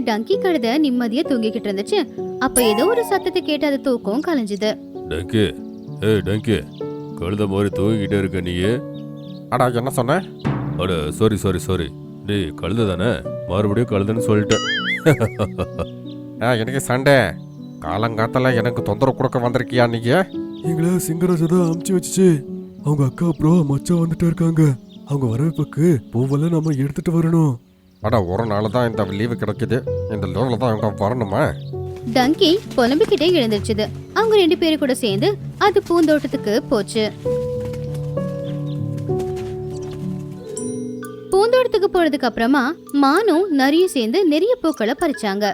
டங்கி கழுத நிம்மதியா தூங்கிக்கிட்டு இருந்துச்சு. அப்ப ஏதோ ஒரு சத்தத்தை கேட்டு அது தூக்கம் கலைஞ்சுது. டங்கு ஏய் டங்கு கழுத மாதிரி தூங்கிக்கிட்டே இருக்க நீ. அடா என்ன சொன்ன? அட சாரி சாரி சாரி நீ கழுத தானே? மறுபடியும் கழுதன்னு சொல்லிட்டேன். ஆ எனக்கு சண்டை. காலங்காத்தால எனக்கு தொந்தரவு கொடுக்க வந்திருக்கியா நீங்க எங்களை சிங்கராஜா தான் அமுச்சு வச்சுச்சு. அவங்க அக்கா அப்புறம் மச்சான் வந்துட்டு இருக்காங்க. அவங்க வரவேற்புக்கு பூவெல்லாம் நம்ம எடுத்துட்டு வரணும். அட ஒரு நாள் தான் இந்த லீவு கிடைக்குது. இந்த லீவில் தான் இவங்க வரணுமா? டங்கி புலம்பிக்கிட்டே எழுந்திருச்சுது. அவங்க ரெண்டு பேரும் கூட சேர்ந்து அது பூந்தோட்டத்துக்கு போச்சு. பூந்தோட்டத்துக்கு போனதுக்கு அப்புறமா மானும் நரியும் சேர்ந்து நிறைய பூக்களை பறிச்சாங்க.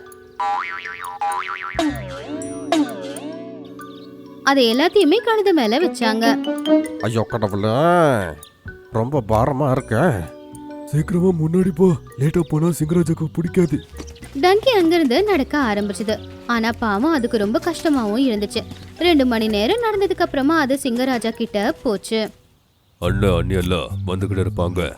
அதை எல்லாத்தையுமே கழுத மேல வச்சாங்க. ஐயோ கடவுளே. ரொம்ப பாரமா இருக்க. சீக்கிரமா முன்னாடி போ. லேட்டா போனா சிங்கராஜாக்கு பிடிக்காது. டங்கி அங்கிருந்து நடக்க ஆரம்பிச்சது. ஆனா பாவம் அதுக்கு ரொம்ப கஷ்டமாவும் இருந்துச்சு. ரெண்டு மணி நேரம் நடந்ததுக்கு அப்புறமா அது சிங்கராஜா கிட்ட போச்சு. அண்ணன் அண்ணி எல்லாம் வந்துகிட்டு இருப்பாங்க.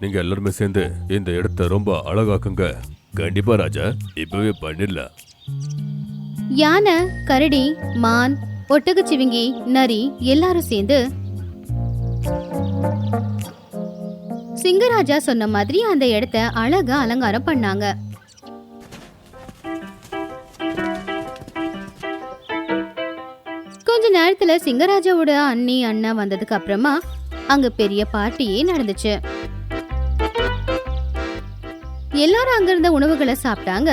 நீங்க எல்லாருமே சேர்ந்து இந்த இடத்த ரொம்ப அழகாக்குங்க. கண்டிப்பா ராஜா இப்பவே பண்ணிடலாம். யானை கரடி மான் ஒட்டகச்சிவிங்கி நரி எல்லாரும் சேர்ந்து சிங்கராஜா சொன்ன மாதிரி அந்த இடத்த அழகா அலங்காரம் பண்ணாங்க. கொஞ்ச நேரத்துல சிங்கராஜாவோட அண்ணி அண்ணன் வந்ததுக்கு அப்புறமா அங்க பெரிய பார்ட்டியே நடந்துச்சு. எல்லாரும் அங்க இருந்த உணவுகளை சாப்பிட்டாங்க.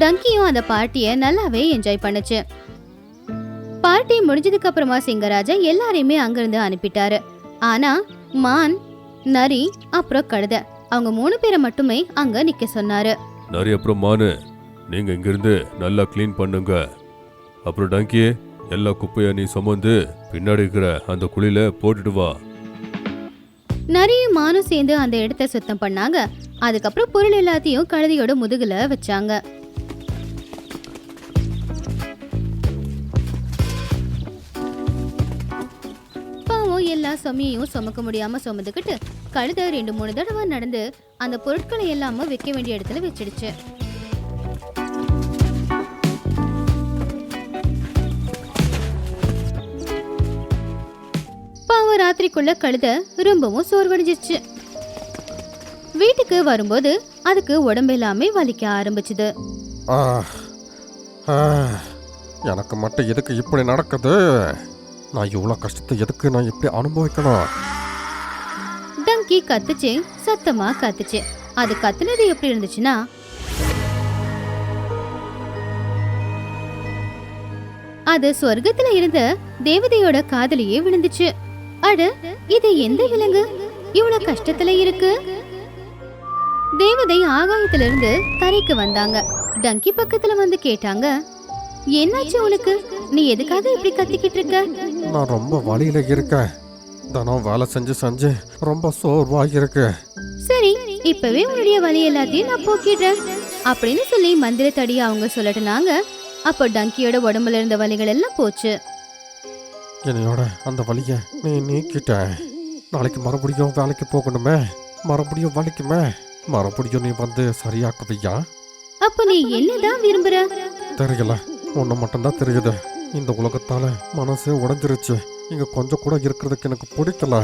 டங்கியும் அந்த பார்ட்டியை நல்லாவே என்ஜாய் பண்ணுச்சு. பார்ட்டி முடிஞ்சதுக்கு அப்புறமா சிங்கராஜா எல்லாரையுமே அங்கிருந்து அனுப்பிட்டாரு. ஆனா மான் நரி அப்புறம் கழுத. அவங்க மூணு பேரை மட்டுமே அங்க நிக்க சொன்னாரு. நிறைய அப்புறம் மானு. நீங்க இங்கிருந்து நல்லா க்ளீன் பண்ணுங்க. அப்புறம் டங்கி எல்லா குப்பையை நீ சுமந்து பின்னாடி இருக்கிற அந்த குழியில போட்டுட்டு வா. நரியும் மானும் சேர்ந்து அந்த இடத்த சுத்தம் பண்ணாங்க. அதுக்கப்புறம் பொருள் எல்லாத்தையும் கழுதையோட முதுகுல வச்சாங்க. எல்லா சுமையையும் சுமக்க முடியாம சுமந்துக்கிட்டு கழுத ரெண்டு மூணு தடவை நடந்து அந்த பொருட்களை எல்லாமே வைக்க வேண்டிய இடத்துல வச்சிடுச்சு. பாவம் ராத்திரிக்குள்ள கழுத ரொம்பவும் சோர்வடைஞ்சிச்சு வீட்டுக்கு வரும்போது அதுக்கு உடம்பு எல்லாமே வலிக்க ஆரம்பிச்சுது. எனக்கு மட்டும் எதுக்கு இப்படி நடக்குது? நான் இவ்வளோ கஷ்டத்தை எதுக்கு நான் இப்படி அனுபவிக்கணும்? டங்கி கத்துச்சு சத்தமா கத்துச்சு. அது கத்துனது எப்படி இருந்துச்சுன்னா அது சொர்க்கத்துல இருந்த தேவதையோட காதலியே விழுந்துச்சு. அட இது எந்த விலங்கு? இவ்வளவு கஷ்டத்துல இருக்கு. தேவதை ஆகாயத்துல இருந்து தரைக்கு வந்தாங்க. டங்கி பக்கத்துல வந்து கேட்டாங்க என்னாச்சு உனக்கு? நீ எதுக்காக இப்படி கத்திக்கிட்டு இருக்க? நான் ரொம்ப வழியில இருக்கேன் தினம் வேலை செஞ்சு செஞ்சு ரொம்ப சோர்வாக இருக்கு சரி இப்பவே உன்னுடைய வலி எல்லாத்தையும் நான் போக்கிடுறேன். அப்படின்னு சொல்லி மந்திரத்தடி அவங்க சொல்லட்டுனாங்க அப்போ டங்கியோட உடம்புல இருந்த வலிகள் எல்லாம் போச்சு. என்னையோட அந்த வலியை நீ நீக்கிட்ட. நாளைக்கு மறுபடியும் வேலைக்கு போகணுமே. மறுபடியும் வலிக்குமே. மறுபடியும் நீ வந்து சரியாக்குவியா? அப்போ நீ என்னதான் விரும்புற? தெரியல. ஒன்று மட்டும்தான் தெரியுது. இந்த உலகத்தால மனசு உடைஞ்சிருச்சு. இங்க கொஞ்சம் கூட இருக்கிறதுக்கு எனக்கு பிடிக்கல.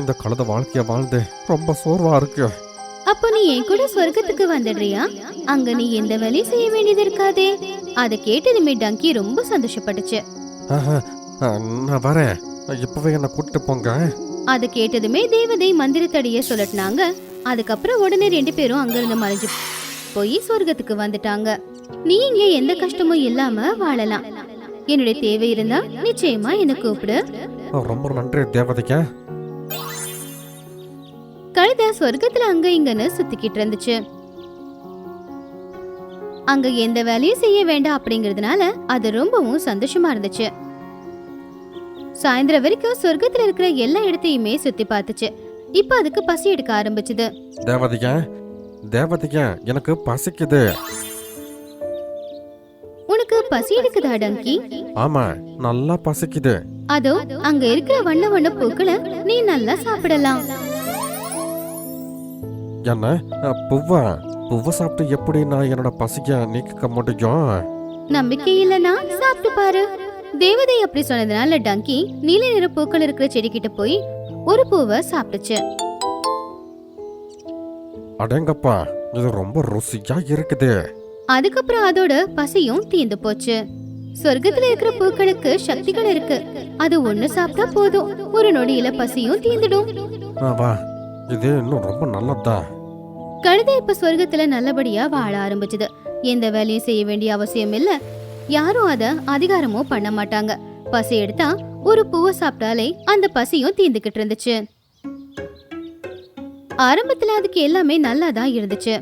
இந்த கழுத வாழ்க்கைய வாழ்ந்து ரொம்ப சோர்வா இருக்கு. அப்போ நீ என் கூட சொர்க்கத்துக்கு வந்துடுறியா? அங்க நீ எந்த வேலையும் செய்ய வேண்டியது இருக்காதே. அதை கேட்டதுமே டங்கி ரொம்ப சந்தோஷப்பட்டுச்சு. நான் வரேன். இப்பவே என்னை கூட்டிட்டு போங்க. அதை கேட்டதுமே தேவதை மந்திரத்தடிய சொல்லட்டுனாங்க அதுக்கப்புறம் உடனே ரெண்டு பேரும் அங்கிருந்து மறைஞ்சு போய் சொர்க்கத்துக்கு வந்துட்டாங்க. நீ இங்க எந்த கஷ்டமும் இல்லாம வாழலாம். என்னுடைய தேவை இருந்தா நிச்சயமா என்ன கூப்பிடு. ரொம்ப நன்றி தேவதைக்கு. கழுத சொர்க்கத்துல அங்க இங்கன்னு சுத்திக்கிட்டு இருந்துச்சு. அங்க எந்த வேலையும் செய்ய வேண்டாம் அப்படிங்கறதுனால அது ரொம்பவும் சந்தோஷமா இருந்துச்சு. சாயந்தரம் வரைக்கும் சொர்க்கத்துல இருக்கிற எல்லா இடத்தையுமே சுத்தி பார்த்துச்சு. இப்ப அதுக்கு பசி எடுக்க ஆரம்பிச்சுது. தேவதைக்க தேவதைக்க எனக்கு பசிக்குது. பசி எடுக்குதா டங்கி? ஆமா நல்லா பசிக்குது. அதோ அங்க இருக்கிற வண்ண வண்ண பூக்களை நீ நல்லா சாப்பிடலாம். என்ன? அ, புவ்வா? பூவை சாப்பிட்டு எப்படி நான் என்னோட பசிக்க நீக்க முடியும்? நம்பிக்கை இல்லனா சாப்பிட்டு பாரு. தேவதை அப்படி சொன்னதுனால டங்கி நீல நிற பூக்கள் இருக்கிற செடி கிட்ட போய் ஒரு பூவை சாப்பிட்டுச்சு. அடேங்கப்பா இது ரொம்ப ருசியா இருக்குது. அதுக்கப்புறம் அதோட பசியும் தீந்து போச்சு. சொர்க்கத்துல இருக்கிற பூக்களுக்கு சக்திகள் இருக்கு. அது ஒண்ணு சாப்பிட்டா போதும். ஒரு நொடியில பசியும் தீந்துடும் வா. இது இன்னும் ரொம்ப நல்லதா? கழுதை இப்ப சொர்க்கத்துல நல்லபடியா வாழ ஆரம்பிச்சது. எந்த வேலையும் செய்ய வேண்டிய அவசியம் இல்ல. யாரும் அத அதிகாரமோ பண்ண மாட்டாங்க. பசி எடுத்தா ஒரு பூவை சாப்பிட்டாலே அந்த பசியும் தீந்துகிட்டு இருந்துச்சு. ஆரம்பத்துல அதுக்கு எல்லாமே நல்லா தான் இருந்துச்சு.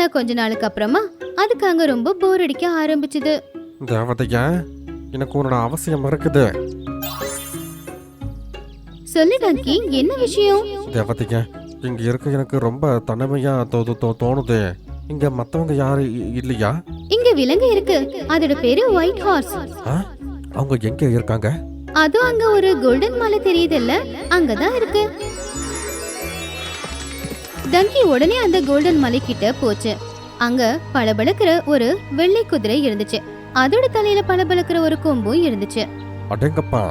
ஆனா கொஞ்ச நாளுக்கு அப்புறமா அதுக்கு அங்க ரொம்ப போர் அடிக்க ஆரம்பிச்சது. தேவதையா எனக்கு உன்னோட அவசியம் இருக்குது சொல்லு டங்கி என்ன விஷயம்? தேவதையா இங்க இருக்க எனக்கு ரொம்ப தனிமையா தோ- தோ- தோ- தோணுது. இங்க மத்தவங்க யாரு இ- இல்லையா? இங்க விலங்கு இருக்கு. அதோட பேரு ஒயிட் ஹார்ஸ் ஆ? அவங்க எங்க இருக்காங்க? அதுவும் அங்க ஒரு கோல்டன் மலை தெரியுதுல்ல அங்கதான் இருக்கு. டங்கி உடனே அந்த கோல்டன் மலை கிட்ட போச்சு. அங்க பளபளக்கிற ஒரு வெள்ளை குதிரை இருந்துச்சு. அதோட தலையில பளபளக்கிற ஒரு கொம்பும் இருந்துச்சு. அடேங்கப்பா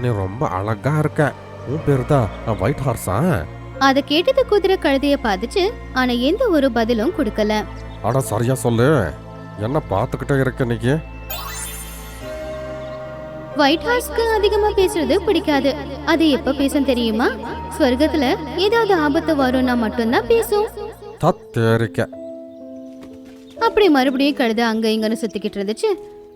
நீ ரொம்ப அழகா இருக்க. உன் பேரு தான் ஒயிட் ஹார்ஸா அத கேட்டது குதிரை கழுதைய பார்த்துச்சு ஆனா எந்த ஒரு பதிலும் கொடுக்கல. அட சரியா சொல்லு. என்ன பார்த்துக்கிட்டே இருக்க நீ? ஒயிட் ஹார்ஸ்க்கு அதிகமா பேசுறது பிடிக்காது. அது எப்ப பேசும் தெரியுமா? ஸ்வர்க்கத்துல ஏதாவது ஆபத்து வரும்னா மட்டும்தான் பேசும். தத்தேரிக்க அப்படி மறுபடியும் கழுத அங்க இங்கன்னு சுத்திக்கிட்டு இருந்துச்சு.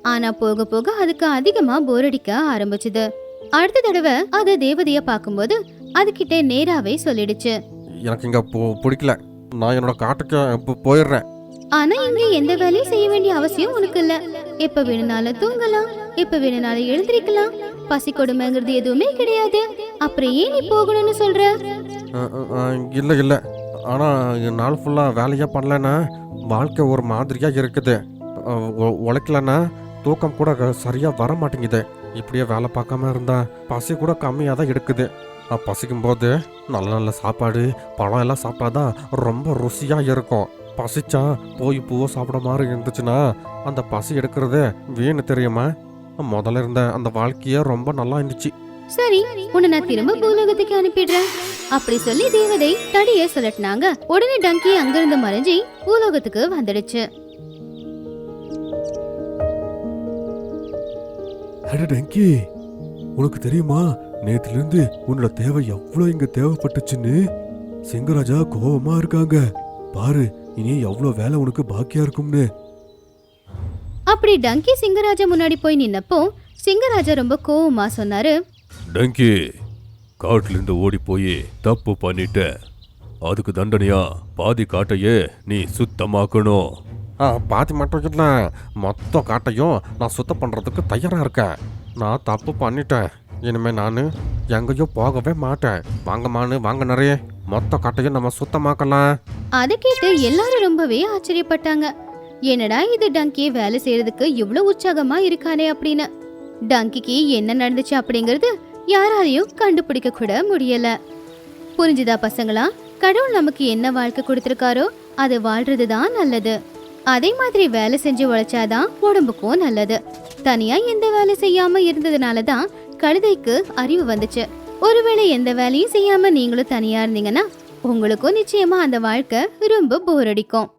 ஆனா போக போக அதுக்கு அதிகமா போர் அடிக்க ஆரம்பிச்சுது. அடுத்த தடவை அது தேவதைய பார்க்கும்போது அதுகிட்ட நேராவே சொல்லிடுச்சு. எனக்கு இங்க போ- பிடிக்கல. நான் என்னோட காட்டுக்கு போ- போயிடுறேன். ஆனா இங்க எந்த வேலையும் செய்ய வேண்டிய அவசியம் உனக்கு இல்ல. எப்ப வேணும்னாலும் தூங்கலாம். இப்ப வேணும்னாலும் எழுந்திருக்கலாம். பசி கொடுமைங்கிறது எதுவுமே கிடையாது. அப்புறம் ஏன் நீ போகணும்னு சொல்ற? இல்ல இல்ல. ஆனா நாள் ஃபுல்லா வேலையா பண்ணலன்னா வாழ்க்கை ஒரு மாதிரியா இருக்குது. உழைக்கலன்னா தூக்கம் கூட சரியா வர மாட்டேங்குது. இப்படியே வேலை பார்க்காம இருந்தா பசி கூட கம்மியாக தான் எடுக்குது. பசிக்கும் போது நல்ல நல்ல சாப்பாடு பழம் எல்லாம் சாப்பிட்டாதான் ரொம்ப ருசியா இருக்கும். பசிச்சா போய் பூவை சாப்பிட மாதிரி இருந்துச்சுன்னா அந்த பசி எடுக்கிறது வீணு தெரியுமா? முதல்ல இருந்த அந்த வாழ்க்கையே ரொம்ப நல்லா இருந்துச்சு. சரி உன்னை நான் திரும்ப பூலோகத்துக்கு அனுப்பிடுறேன். அப்படி சொல்லி தேவதை தடிய சொல்லட்டினாங்க உடனே டங்கி அங்கிருந்து மறைஞ்சி பூலோகத்துக்கு வந்துடுச்சு. அட டங்கி உனக்கு தெரியுமா? நேத்துல இருந்து உன்னோட தேவை எவ்வளவு இங்க தேவைப்பட்டுச்சுன்னு? சிங்கராஜா கோவமா இருக்காங்க. பாரு இனி எவ்வளவு வேலை உனக்கு பாக்கியா இருக்கும்னு. அப்படி டங்கி சிங்கராஜா முன்னாடி போய் நின்னப்போ சிங்கராஜா ரொம்ப கோவமா சொன்னாரு டங்கி காட்டிலிருந்து ஓடி போய் தப்பு பண்ணிட்ட. அதுக்கு தண்டனையா? பாதி காட்டையே நீ சுத்தமாக்கணும். ஆ, பாதி மட்டும் இல்லை மொத்த காட்டையும் நான் சுத்தம் பண்ணுறதுக்கு தயாராக இருக்கேன். நான் தப்பு பண்ணிட்டேன். இனிமே நான் எங்கேயும் போகவே மாட்டேன். வாங்கம்மான்னு வாங்க நிறைய. மொத்த காட்டையும் நம்ம சுத்தமாக்கலாம். அதை கேட்டு எல்லாரும் ரொம்பவே ஆச்சரியப்பட்டாங்க. என்னடா இது டங்கி வேலை செய்யறதுக்கு இவ்வளவு உற்சாகமா இருக்கானே அப்படின்னு. டங்கிக்கு என்ன நடந்துச்சு அப்படிங்கறது யாராலையும் கண்டுபிடிக்க கூட முடியல. புரிஞ்சுதா பசங்களா? கடவுள் நமக்கு என்ன வாழ்க்கை கொடுத்துருக்காரோ அது வாழ்றது தான் நல்லது. அதே மாதிரி வேலை செஞ்சு உழைச்சாதான் உடம்புக்கும் நல்லது. தனியா எந்த வேலை செய்யாம இருந்ததுனால தான் கழுதைக்கு அறிவு வந்துச்சு. ஒருவேளை எந்த வேலையும் செய்யாம நீங்களும் தனியா இருந்தீங்கன்னா உங்களுக்கும் நிச்சயமா அந்த வாழ்க்கை ரொம்ப போர் அடிக்கும்.